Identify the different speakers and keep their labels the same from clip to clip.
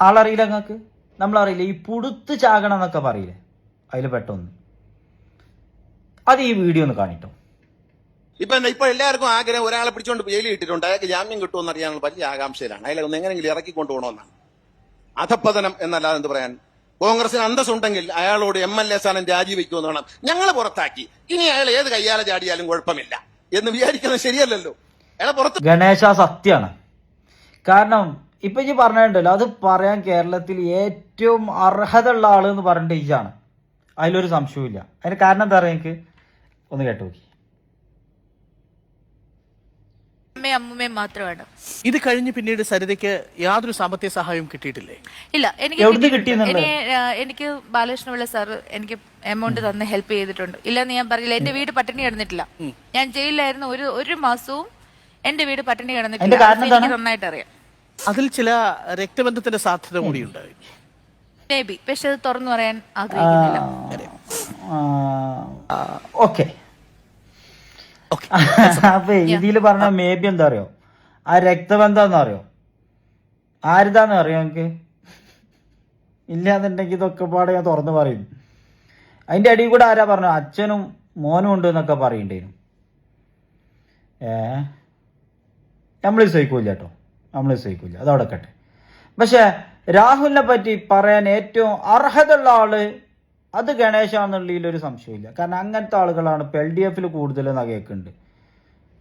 Speaker 1: ആളറിയില്ല നിങ്ങൾക്ക് നമ്മളറിയില്ല. ഈ പുടുത്ത് ചാകണം എന്നൊക്കെ പറയില്ലേ? അതിൽ പെട്ടൊന്ന്. അത് ഈ വീഡിയോ ഒന്ന് കാണിട്ടോ.
Speaker 2: ഇപ്പൊ ഇപ്പൊ എല്ലാവർക്കും ആഗ്രഹം ഒരാളെ പിടിച്ചോണ്ട് ജയിലിൽ ഇട്ടിട്ടുണ്ട്. അയാൾക്ക് ജാമ്യം കിട്ടുമെന്ന് അറിയാനുള്ള വലിയ ആകാംക്ഷയിലാണ്. അയാളെ ഒന്ന് എങ്ങനെയെങ്കിലും ഇറക്കി കൊണ്ടുപോകണമെന്നാണ് അധപ്പതനം എന്നല്ലാതെ എന്ത് പറയാൻ? കോൺഗ്രസിന് അന്തസ്സുണ്ടെങ്കിൽ അയാളോട് എം എൽ എ സ്ഥാനം രാജിവെക്കുമെന്ന് വേണം. ഞങ്ങൾ പുറത്താക്കി. ഇനി അയാൾ ഏത് കയ്യാലെ ചാടിയാലും കുഴപ്പമില്ല എന്ന് വിചാരിക്കുന്നത് ശരിയല്ലല്ലോ. അയാളെ പുറത്ത്
Speaker 1: ഗണേശ സത്യാണ് കാരണം ഇപ്പൊ ഈ പറഞ്ഞിട്ടുണ്ടല്ലോ അത് പറയാൻ കേരളത്തിൽ ഏറ്റവും അർഹത ഉള്ള ആൾ എന്ന് പറഞ്ഞിട്ട് ഈജാണ് അതിലൊരു സംശയവും അതിന് കാരണം എന്താ പറയുക എനിക്ക് ഒന്ന് കേട്ടു നോക്കി.
Speaker 3: അമ്മയും മാത്രമാണ്
Speaker 4: ഇത് കഴിഞ്ഞ് പിന്നീട് സരിതയ്ക്ക് യാതൊരു സാമ്പത്തിക സഹായവും കിട്ടിയിട്ടില്ലേ?
Speaker 3: ഇല്ല എനിക്ക്
Speaker 1: എവിടുന്ന്
Speaker 3: കിട്ടിയിട്ടുണ്ട്.
Speaker 1: കിട്ടിയെന്നുള്ളത്?
Speaker 3: എനി- എനിക്ക് ബാലകൃഷ്ണപിള്ള സാർ എനിക്ക് എമൗണ്ട് തന്ന് ഹെൽപ്പ് ചെയ്തിട്ടുണ്ട്. ഇല്ലെന്ന് ഞാൻ പറയില്ല എന്റെ വീട് പട്ടിണി കിടന്നിട്ടില്ല. ഞാൻ ജയിലിലായിരുന്നു ഒരു ഒരു മാസവും എന്റെ വീട് പട്ടിണി കിടന്നിട്ടില്ല.
Speaker 1: കാരണം
Speaker 3: അത് എനിക്ക്
Speaker 1: എന്താണ്?
Speaker 3: നന്നായിട്ട് അറിയാം
Speaker 4: അതിൽ ചില രക്തബന്ധത്തിന്റെ സാധ്യത കൂടിയുണ്ട്
Speaker 3: മേ ബി പക്ഷെ അത് തുറന്നു പറയാൻ ആഗ്രഹിക്കുന്നില്ല.
Speaker 1: ഓക്കെ. അപ്പൊ ഇതിൽ പറഞ്ഞ മേ ബി എന്താ അറിയോ? ആ രക്തബന്ധം എന്താ അറിയോ? ആരുതാന്ന് അറിയോ എനിക്ക് ഇല്ലാന്നുണ്ടെങ്കിൽ ഇതൊക്കെ പാടെ ഞാൻ തുറന്നു പറയും. അതിന്റെ അടിയിൽ കൂടെ ആരാ പറഞ്ഞു അച്ഛനും മോനും ഉണ്ട് എന്നൊക്കെ പറയണ്ടേനു. ഏ? നമ്മൾ സഹിക്കൂല കേട്ടോ. നമ്മൾ സഹിക്കില്ല അതവിടെ പക്ഷേ രാഹുലിനെ പറ്റി പറയാൻ ഏറ്റവും അർഹതയുള്ള ആൾ അത് ഗണേശാന്നുള്ളതിൽ ഒരു സംശയമില്ല കാരണം അങ്ങനത്തെ ആളുകളാണ് ഇപ്പൊ എൽ ഡി എഫിൽ കൂടുതൽ നഗയൊക്കെയുണ്ട്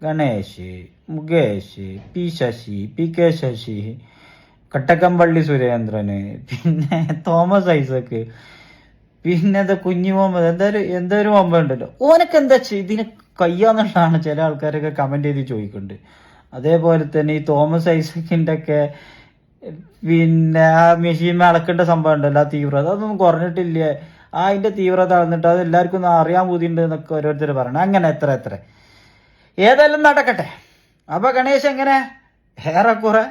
Speaker 1: Ganesh Mukesh P Sasi P K Sasi Kadakampally സുരേന്ദ്രന് പിന്നെ തോമസ് ഐസക്ക് പിന്നെ എന്താ കുഞ്ഞു മുഹമ്മദ് എന്തായാലും എന്തൊരു മുമ്പ് ഉണ്ടല്ലോ. ഓനൊക്കെ എന്താ ഇതിന് കയ്യാന്നുള്ളതാണ് ചില ആൾക്കാരൊക്കെ കമന്റ് ചെയ്ത് ചോദിക്കുന്നുണ്ട് അതേപോലെ തന്നെ ഈ തോമസ് ഐസക്കിന്റെ ഒക്കെ പിന്നെ ആ മെഷീൻ അളക്കേണ്ട സംഭവം ഉണ്ടല്ലോ ആ തീവ്രത? അതൊന്നും കുറഞ്ഞിട്ടില്ല? ആ അതിന്റെ തീവ്രത അളന്നിട്ട് അത് എല്ലാവർക്കും ഒന്ന് അറിയാൻ ബുദ്ധിയുണ്ട് എന്നൊക്കെ ഓരോരുത്തർ പറയണം. അങ്ങനെ എത്ര എത്ര. ഏതായാലും നടക്കട്ടെ. അപ്പൊ ഗണേശ് എങ്ങനെ? ഏറെക്കുറെ